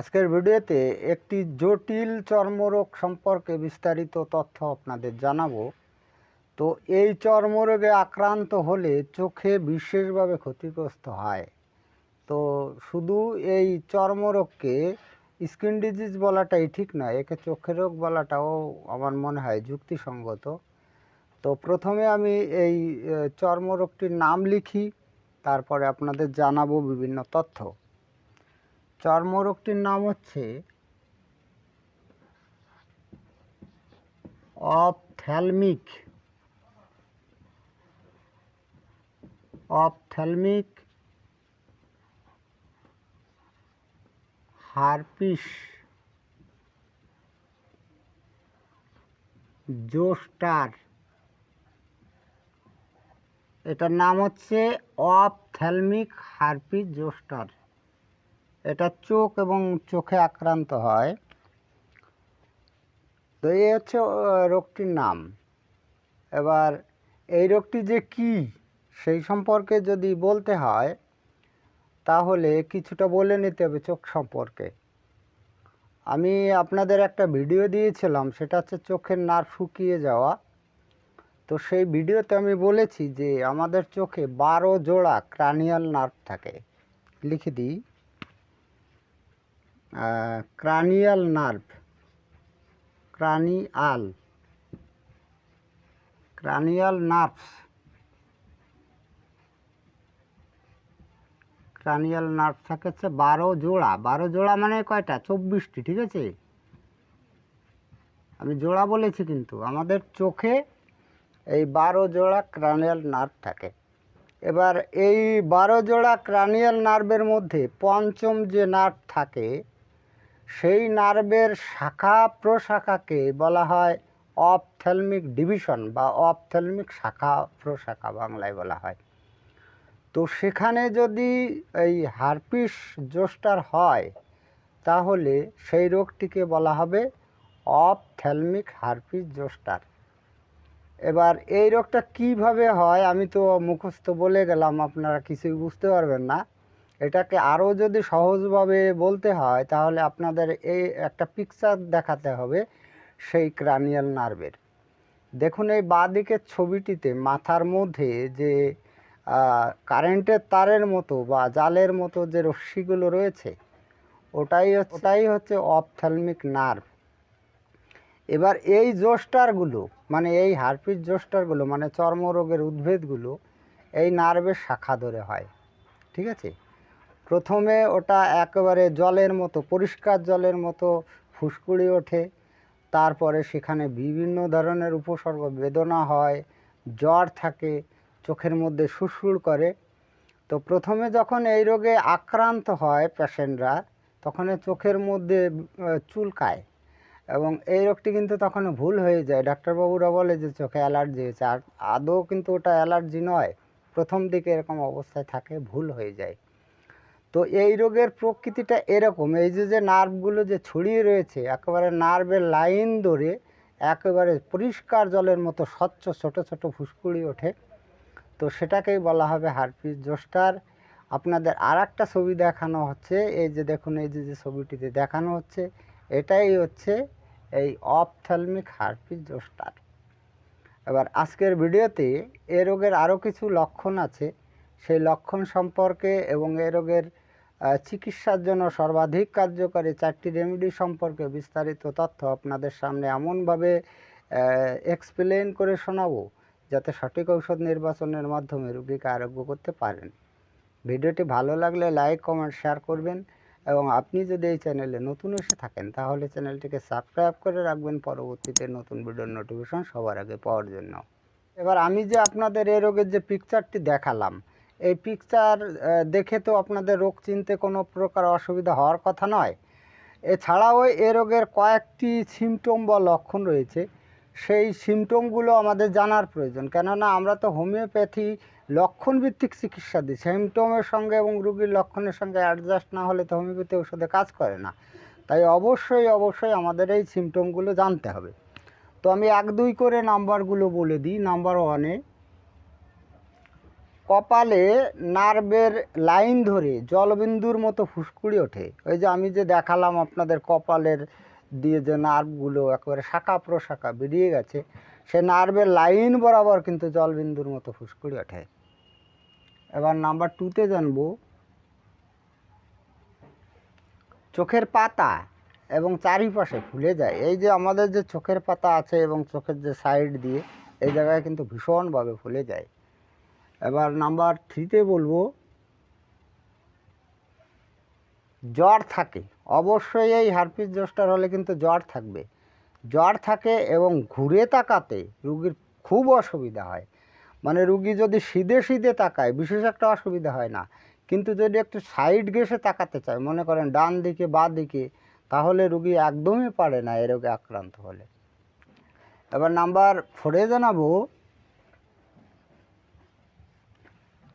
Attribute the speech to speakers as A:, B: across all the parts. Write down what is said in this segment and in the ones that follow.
A: আজকের ভিডিওতে একটি জটিল চর্মরোগ সম্পর্কে বিস্তারিত তথ্য আপনাদের জানাব। তো এই চর্মরোগে আক্রান্ত হলে চোখে বিশেষভাবে ক্ষতিগ্রস্ত হয়। তো শুধু এই চর্মরোগকে স্কিন ডিজিজ বলাটাই ঠিক নয়, একে চোখের রোগ বলাটাও আমার মনে হয় যুক্তিসঙ্গত। তো প্রথমে আমি এই চর্মরোগটির নাম লিখি, তারপরে আপনাদের জানাব বিভিন্ন তথ্য। চর্মরোগটির নাম হচ্ছে অপথ্যালমিক। Ophthalmic herpes. জোস্টার। এটার নাম হচ্ছে অপথ্যালমিক হারপিস জোস্টার। এটা চোখ এবং চোখে আক্রান্ত হয়। তো এই হচ্ছে রোগটির নাম। এবার এই রোগটি যে কি, সেই সম্পর্কে যদি বলতে হয়, তাহলে কিছুটা বলে নিতে হবে চোখ সম্পর্কে। আমি আপনাদের একটা ভিডিও দিয়েছিলাম, সেটা হচ্ছে চোখের নার্ভ শুকিয়ে যাওয়া। তো সেই ভিডিওতে আমি বলেছি যে আমাদের চোখে বারো জোড়া ক্রানিয়াল নার্ভ থাকে। লিখে দিই। Cranial nerve, cranial cranial nerves, cranial nerve থাকে হচ্ছে বারো জোড়া। বারো জোড়া মানে কয়টা? চব্বিশটি, ঠিক আছে? আমি জোড়া বলেছি কিন্তু, আমাদের চোখে এই বারো জোড়া ক্রানিয়াল নার্ভ থাকে। এবার এই বারো জোড়া ক্রানিয়াল নার্ভের মধ্যে পঞ্চম যে নার্ভ থাকে সেই নার্ভের শাখা প্রশাখাকে বলা হয় অপথ্যালমিক ডিভিশন বা অপথ্যালমিক শাখা প্রশাখা বাংলায় বলা হয়। তো সেখানে যদি এই হারপিস জোস্টার হয়, তাহলে সেই রোগটিকে বলা হবে অপথ্যালমিক হারপিস জোস্টার। এবার এই রোগটা কীভাবে হয় আমি তো মুখস্থ বলে গেলাম, আপনারা কিছুই বুঝতে পারবেন না। এটাকে আরও যদি সহজভাবে বলতে হয়, তাহলে আপনাদের এই একটা পিকচার দেখাতে হবে সেই ক্রানিয়াল নার্ভের দেখুন এই বাঁদিকের ছবিটিতে মাথার মধ্যে যে কারেন্টের তারের মতো বা জালের মতো যে রশ্মিগুলো রয়েছে, ওটাই ওটাই হচ্ছে অপথ্যালমিক নার্ভ এবার এই জোস্টারগুলো মানে এই হারপিস জোস্টারগুলো মানে চর্মরোগের উদ্ভিদগুলো এই নার্ভের শাখা ধরে হয়। ঠিক আছে? প্রথমে ওটা একেবারে জলের মতো, পরিষ্কার জলের মতো ফুসকুড়ি ওঠে। তারপরে সেখানে বিভিন্ন ধরনের উপসর্গ, বেদনা হয়, জ্বর থাকে, চোখের মধ্যে সুরসুর করে। তো প্রথমে যখন এই রোগে আক্রান্ত হয় পেশেন্টরা, তখন চোখের মধ্যে চুলকায়। এবং এই রোগটি কিন্তু তখন ভুল হয়ে যায়। ডাক্তারবাবুরা বলে যে চোখে অ্যালার্জি হয়েছে। আর আদৌ কিন্তু ওটা অ্যালার্জি নয়। প্রথম দিকে এরকম অবস্থায় থাকে, ভুল হয়ে যায়। তো এই রোগের প্রকৃতিটা এরকম, এই যে যে নার্ভগুলো যে ছড়িয়ে রয়েছে, একেবারে নার্ভের লাইন ধরে একেবারে পরিষ্কার জলের মতো স্বচ্ছ ছোট ছোট ফুসকুড়ি ওঠে। তো সেটাকেই বলা হবে হারপিস জোস্টার। আপনাদের আর একটা ছবি দেখানো হচ্ছে, এই যে দেখুন, এই যে যে ছবিটিতে দেখানো হচ্ছে, এটাই হচ্ছে এই অপথ্যালমিক হারপিস জোস্টার। এবার আজকের ভিডিওতে এ রোগের আরও কিছু লক্ষণ আছে। সেই লক্ষণ সম্পর্কে এবং এ রোগের চিকিৎসার জন্য সর্বাধিক কার্যকরী চারটি রেমেডি সম্পর্কে বিস্তারিত তথ্য আপনাদের সামনে এমনভাবে এক্সপ্লেন করে শোনাবো, যাতে সঠিক ঔষধ নির্বাচনের মাধ্যমে রোগীকে আরোগ্য করতে পারেন। ভিডিওটি ভালো লাগলে লাইক কমেন্ট শেয়ার করবেন এবং আপনি যদি এই চ্যানেলে নতুন এসে থাকেন, তাহলে চ্যানেলটিকে সাবস্ক্রাইব করে রাখবেন পরবর্তীতে নতুন ভিডিওর নোটিফিকেশন সবার আগে পাওয়ার জন্য। এবার আমি যে আপনাদের এই রোগের যে পিকচারটি দেখালাম এই পিকচার দেখে তো আপনাদের রোগ চিনতে কোনো প্রকার অসুবিধা হওয়ার কথা নয়। এছাড়াও এ রোগের কয়েকটি সিমটম বা লক্ষণ রয়েছে। সেই সিমটমগুলো আমাদের জানার প্রয়োজন। কেননা আমরা তো হোমিওপ্যাথি লক্ষণভিত্তিক চিকিৎসা দিই। সিমটমের সঙ্গে এবং রোগীর লক্ষণের সঙ্গে অ্যাডজাস্ট না হলে তো হোমিওপ্যাথি ওষুধে কাজ করে না। তাই অবশ্যই অবশ্যই আমাদের এই সিমটমগুলো জানতে হবে। তো আমি এক দুই করে নাম্বারগুলো বলে দিই। নাম্বার ওয়ানে কপালে নার্ভের লাইন ধরে জলবিন্দুর মতো ফুসকুড়ি ওঠে। ওই যে আমি যে দেখালাম আপনাদের কপালের দিয়ে যে নার্ভগুলো একেবারে শাখা প্রশাখা বেরিয়ে গেছে, সে নার্ভের লাইন বরাবর কিন্তু জলবিন্দুর মতো ফুসকুড়ি ওঠে। এবার নাম্বার টুতে জানব, চোখের পাতা এবং চারিপাশে ফুলে যায়। এই যে আমাদের যে চোখের পাতা আছে এবং চোখের যে সাইড দিয়ে, এই জায়গায় কিন্তু ভীষণভাবে ফুলে যায়। এবার নাম্বার থ্রিতে বলব, জ্বর থাকে। অবশ্যই এই হারপিস জোস্টার হলে কিন্তু জ্বর থাকবে। জ্বর থাকে এবং ঘুরে তাকাতে রুগীর খুব অসুবিধা হয়। মানে রুগী যদি সিধে সিধে তাকায়, বিশেষ একটা অসুবিধা হয় না। কিন্তু যদি একটু সাইড গেসে তাকাতে চায়, মনে করেন ডান দিকে, বা দিকে, তাহলে রুগী একদমই পারে না এ রোগে আক্রান্ত হলে। এবার নাম্বার ফোরে জানাব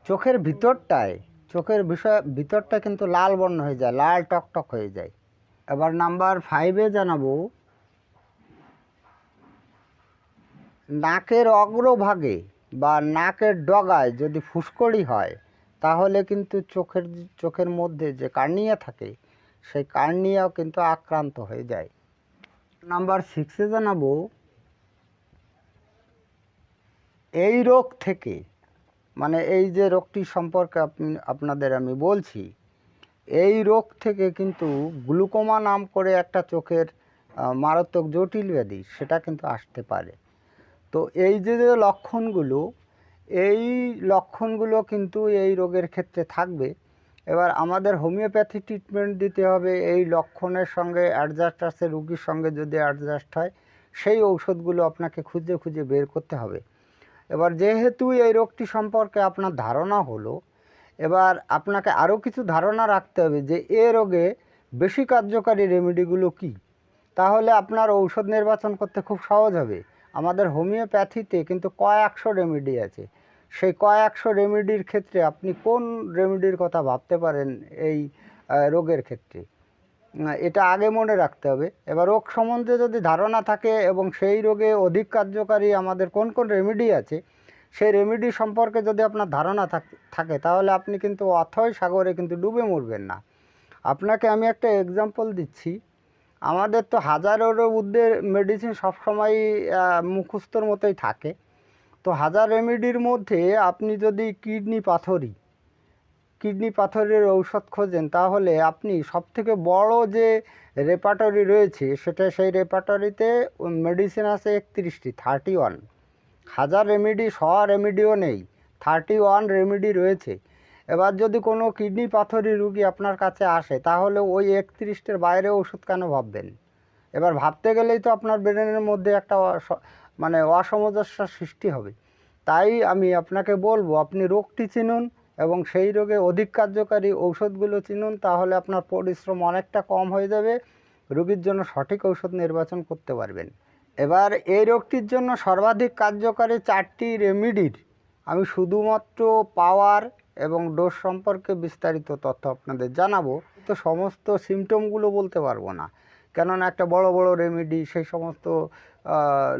A: চোখের ভিতরটায়, চোখের বিষয়, ভিতরটা কিন্তু লাল বর্ণ হয়ে যায়, লাল টকটক হয়ে যায়। এবার নাম্বার ফাইভে জানাব। নাকের অগ্রভাগে বা নাকের ডগায় যদি ফুসকড়ি হয়, তাহলে কিন্তু চোখের চোখের মধ্যে যে কার্নিয়া থাকে, সেই কার্নিয়াও কিন্তু আক্রান্ত হয়ে যায়। নাম্বার সিক্সে জানাব। এই রোগ থেকে মানে এই যে রোগটি সম্পর্কে আপনি, আপনাদের আমি বলছি, এই রোগ থেকে কিন্তু গ্লুকোমা নাম করে একটা চোখের মারাত্মক জটিল ব্যাধি, সেটা কিন্তু আসতে পারে। তো এই যে যে লক্ষণগুলো, এই লক্ষণগুলো কিন্তু এই রোগের ক্ষেত্রে থাকবে। এবার আমাদের হোমিওপ্যাথি ট্রিটমেন্ট দিতে হবে, এই লক্ষণের সঙ্গে অ্যাডজাস্ট আছে রুগীর সঙ্গে যদি অ্যাডজাস্ট হয়, সেই ঔষধগুলো আপনাকে খুঁজে খুঁজে বের করতে হবে। এবার যেহেতু এই রোগটি সম্পর্কে আপনার ধারণা হলো, এবার আপনাকে আরও কিছু ধারণা রাখতে হবে যে এ রোগে বেশি কার্যকারী রেমেডিগুলো কী। তাহলে আপনার ঔষধ নির্বাচন করতে খুব সহজ হবে। আমাদের হোমিওপ্যাথিতে কিন্তু কয়েকশো রেমেডি আছে। সেই কয়েকশো রেমেডির ক্ষেত্রে আপনি কোন রেমেডির কথা ভাবতে পারেন এই রোগের ক্ষেত্রে? এটা আগে মনে রাখতে হবে। এবার রোগ সম্বন্ধে যদি ধারণা থাকে এবং সেই রোগে অধিক কার্যকারী আমাদের কোন কোন রেমেডি আছে, সেই রেমেডি সম্পর্কে যদি আপনার ধারণা থাক- তাহলে আপনি কিন্তু অথয় সাগরে কিন্তু ডুবে মরবেন না। আপনাকে আমি একটা এক্সাম্পল দিচ্ছি। আমাদের তো হাজারেরও ঊর্ধ্বে মেডিসিন সবসময় মুখস্থর মতোই থাকে। তো হাজার রেমেডির মধ্যে আপনি যদি কিডনি পাথরি কিডনি পাথরের ঔষধ খোঁজেন, তাহলে আপনি সবথেকে বড় যে রেপাটরি রয়েছে, সেটা সেই রেপাটরিতে মেডিসিন আছে একত্রিশটি থার্টি ওয়ান হাজার রেমেডি শ রেমেডিও নেই থার্টি ওয়ান রেমেডি রয়েছে। এবার যদি কোনো কিডনি পাথরি রুগী আপনার কাছে আসে, তাহলে ওই একত্রিশটার বাইরে ওষুধ কেন ভাববেন? এবার ভাবতে গেলেই তো আপনার ব্রেনের মধ্যে একটা মানে অসামঞ্জস্য সৃষ্টি হবে। তাই আমি আপনাকে বলব, আপনি রোগটি চিনুন এবং সেই রোগে অধিক কার্যকারী ঔষধগুলো চিনুন, তাহলে আপনার পরিশ্রম অনেকটা কম হয়ে যাবে। রোগীর জন্য সঠিক ঔষধ নির্বাচন করতে পারবেন। এবার এই রোগটির জন্য সর্বাধিক কার্যকারী চারটি রেমিডির, আমি শুধুমাত্র পাওয়ার এবং ডোজ সম্পর্কে বিস্তারিত তথ্য আপনাদের জানাব। তো সমস্ত সিমটমগুলো বলতে পারব না। কেননা একটা বড় বড় রেমেডি সেই সমস্ত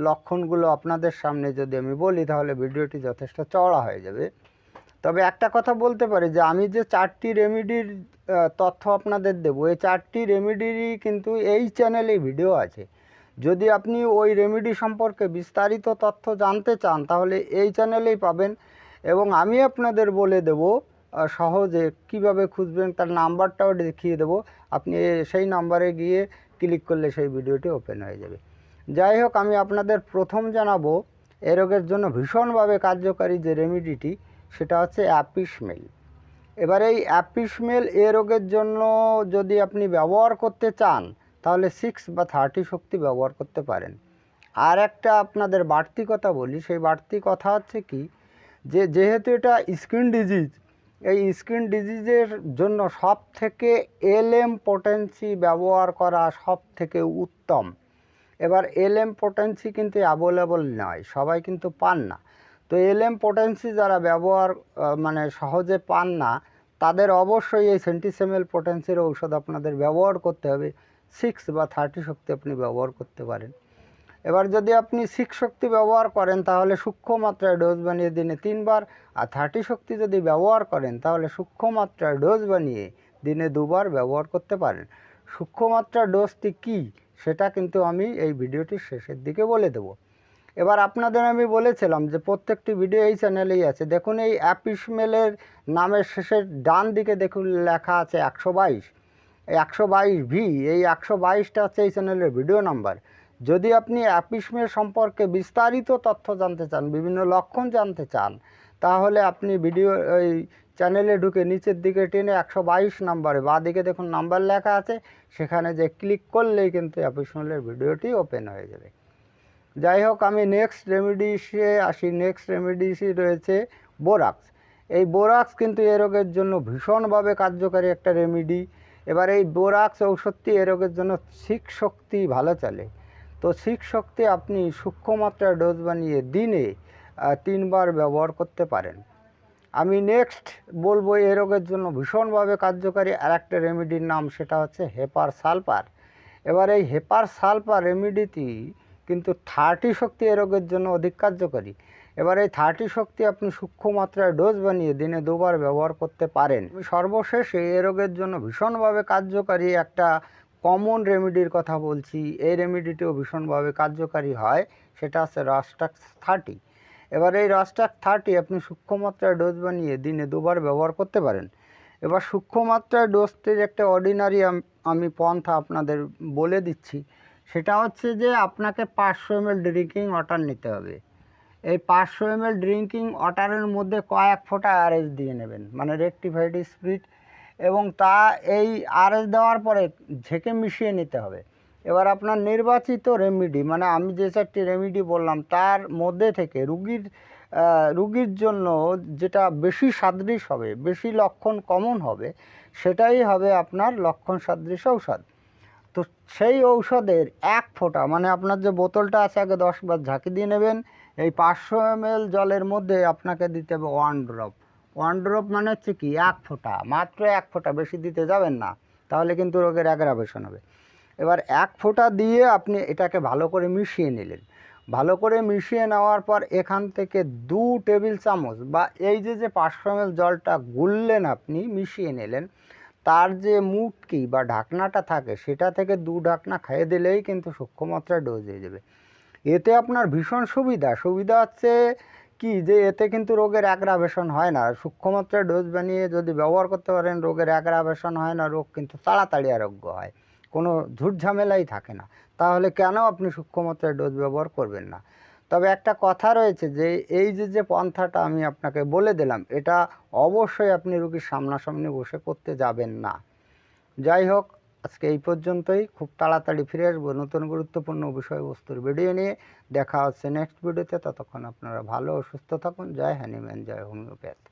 A: লক্ষণগুলো আপনাদের সামনে যদি আমি বলি, তাহলে ভিডিওটি যথেষ্ট চওড়া হয়ে যাবে। তবে একটা কথা বলতে পারি যে আমি যে চারটি রেমিডির তথ্য আপনাদের দেবো এই চারটি রেমিডিরই কিন্তু এই চ্যানেলে ভিডিও আছে। যদি আপনি ওই রেমেডি সম্পর্কে বিস্তারিত তথ্য জানতে চান, তাহলে এই চ্যানেলেই পাবেন এবং আমি আপনাদের বলে দেব সহজে কীভাবে খুঁজবেন, তার নাম্বারটাও দেখিয়ে দেবো। আপনি সেই নাম্বারে গিয়ে ক্লিক করলে সেই ভিডিওটি ওপেন হয়ে যাবে। যাই হোক, আমি আপনাদের প্রথম জানাব, এ রোগের জন্য ভীষণভাবে কার্যকারী যে রেমেডিটি সেটা হচ্ছে অ্যাপিসমেল এবার এই অ্যাপিসমেল এ রোগের জন্য যদি আপনি ব্যবহার করতে চান, তাহলে সিক্স বা থার্টি শক্তি ব্যবহার করতে পারেন। আর একটা আপনাদের বাড়তি কথা বলি, সেই বাড়তি কথা হচ্ছে কি, যে যেহেতু এটা স্কিন ডিজিজ এই স্কিন ডিজিজের জন্য সব থেকে এলএম পোটেন্সি ব্যবহার করা সব থেকে উত্তম। এবার এলএম পোটেন্সি কিন্তু অ্যাভেলেবল নয়, সবাই কিন্তু পান না। তো এলএম পোটেন্সি যারা ব্যবহার মানে সহজে পান না, তাদের অবশ্যই এই সেন্টিসেমেল পোটেন্সির ঔষধ আপনাদের ব্যবহার করতে হবে। সিক্স বা থার্টি শক্তি আপনি ব্যবহার করতে পারেন। এবার যদি আপনি সিক্স শক্তি ব্যবহার করেন, তাহলে সূক্ষ্ম মাত্রায় ডোজ বানিয়ে দিনে তিনবার, আর থার্টি শক্তি যদি ব্যবহার করেন, তাহলে সূক্ষ্ম মাত্রায় ডোজ বানিয়ে দিনে দুবার ব্যবহার করতে পারেন। সূক্ষ্ম মাত্রার ডোজটি কী, সেটা কিন্তু আমি এই ভিডিওটির শেষের দিকে বলে দেব। এবার আপনাদের আমি বলেছিলাম যে প্রত্যেকটি ভিডিও এই চ্যানেলেই আছে। দেখুন এই অ্যাপিসমেলের নামের শেষের ডান দিকে দেখুন লেখা আছে একশো বাইশ। এই একশো বাইশ ভি, এই একশো বাইশটা হচ্ছে এই চ্যানেলের ভিডিও নাম্বার যদি আপনি অ্যাপিসমেল সম্পর্কে বিস্তারিত তথ্য জানতে চান, বিভিন্ন লক্ষণ জানতে চান, তাহলে আপনি ভিডিও ওই চ্যানেলে ঢুকে নিচের দিকে টেনে একশো বাইশ নাম্বারে বা দিকে দেখুন নাম্বার লেখা আছে। সেখানে যে ক্লিক করলেই কিন্তু অ্যাপিসমেলের ভিডিওটি ওপেন হয়ে যাবে। যাই হোক আমি নেক্সট রেমিডিসে আসি। নেক্সট রেমিডিসই রয়েছে বোরাক্স এই বোরাক্স কিন্তু এ রোগের জন্য ভীষণভাবে কার্যকারী একটা রেমিডি এবার এই বোরাক্স ঔষধটি এ রোগের জন্য শিখ শক্তি ভালো চলে। তো শিখ শক্তি আপনি সূক্ষ্ম মাত্রায় ডোজ বানিয়ে দিনে তিনবার ব্যবহার করতে পারেন। আমি নেক্সট বলব এ রোগের জন্য ভীষণভাবে কার্যকারী আর একটা রেমিডির নাম, সেটা হচ্ছে হেপার সালফার। এবার এই হেপার সালফার রেমিডিটি কিন্তু থার্টি শক্তি এ রোগের জন্য অধিক কার্যকারী। এবার এই থার্টি শক্তি আপনি সূক্ষ্ম মাত্রায় ডোজ বানিয়ে দিনে দুবার ব্যবহার করতে পারেন। সর্বশেষে এ রোগের জন্য ভীষণভাবে কার্যকারী একটা কমন রেমেডির কথা বলছি। এই রেমিডিটিও ভীষণভাবে কার্যকারী হয়, সেটা হচ্ছে রাস্টাক্স থার্টি এবার এই রাস্টাক থার্টি আপনি সূক্ষ্ম মাত্রায় ডোজ বানিয়ে দিনে দুবার ব্যবহার করতে পারেন। এবার সূক্ষ্ম মাত্রায় ডোজটির একটা অর্ডিনারি আমি পন্থা আপনাদের বলে দিচ্ছি। সেটা হচ্ছে যে আপনাকে পাঁচশো এম এল ড্রিঙ্কিং ওয়াটার নিতে হবে। এই পাঁচশো এম এল ড্রিঙ্কিং ওয়াটারের মধ্যে কয়েক ফোঁটা আরএস দিয়ে নেবেন মানে রেকটিফাইড স্পিরিট এবং তা এই আরএস দেওয়ার পরে ঝেঁকে মিশিয়ে নিতে হবে। এবার আপনার নির্বাচিত রেমিডি মানে আমি যে চারটি রেমিডি বললাম, তার মধ্যে থেকে রুগীর রুগীর জন্য যেটা বেশি সাদৃশ হবে, বেশি লক্ষণ কমন হবে, সেটাই হবে আপনার লক্ষণ সাদৃশ ঔষধ। তো সেই ঔষধের এক ফোঁটা মানে আপনার যে বোতলটা আছে আগে দশ বার ঝাঁকি দিয়ে নেবেন, এই পাঁচশো এম জলের মধ্যে আপনাকে দিতে হবে ওয়ান ড্রপ ওয়ান ড্রপ মানে হচ্ছে কি, এক ফোঁটা, মাত্র এক ফোঁটা, বেশি দিতে যাবেন না, তাহলে কিন্তু রোগের অ্যাগ্রাভেশন হবে। এবার এক ফোঁটা দিয়ে আপনি এটাকে ভালো করে মিশিয়ে নিলেন। ভালো করে মিশিয়ে নেওয়ার পর এখান থেকে দু টেবিল চামচ বা এই যে যে পাঁচশো এম জলটা গুললেন আপনি, মিশিয়ে নিলেন তার যে মুটকি বা ঢাকনাটা থাকে, সেটা থেকে দু ঢাকনা খেয়ে দিলেই কিন্তু সূক্ষ্মমাত্রায় ডোজ হয়ে যাবে। এতে আপনার ভীষণ সুবিধা। সুবিধা হচ্ছে কি যে, এতে কিন্তু রোগের অ্যাগ্রাভেশন হয় না। সূক্ষ্মমাত্রায় ডোজ বানিয়ে যদি ব্যবহার করতে পারেন, রোগের অ্যাগ্রাভেশন হয় না, রোগ কিন্তু তাড়াতাড়ি আরোগ্য হয়। কোনো ঝুট ঝামেলাই থাকে না। তাহলে কেন আপনি সূক্ষ্মমাত্রায় ডোজ ব্যবহার করবেন না? তবে একটা কথা রয়েছে যে, এই যে যে পন্থাটা আমি আপনাকে বলে দিলাম, এটা অবশ্যই আপনি রুগীর সামনাসামনি বসে করতে যাবেন না। যাই হোক, আজকে এই পর্যন্তই। খুব তাড়াতাড়ি ফিরে আসব নতুন গুরুত্বপূর্ণ বিষয়বস্তুর ভিডিও নিয়ে। দেখা হচ্ছে নেক্সট ভিডিওতে ততক্ষণ আপনারা ভালো ও সুস্থ থাকুন। জয় হ্যানিম্যান জয় হোমিওপ্যাথ।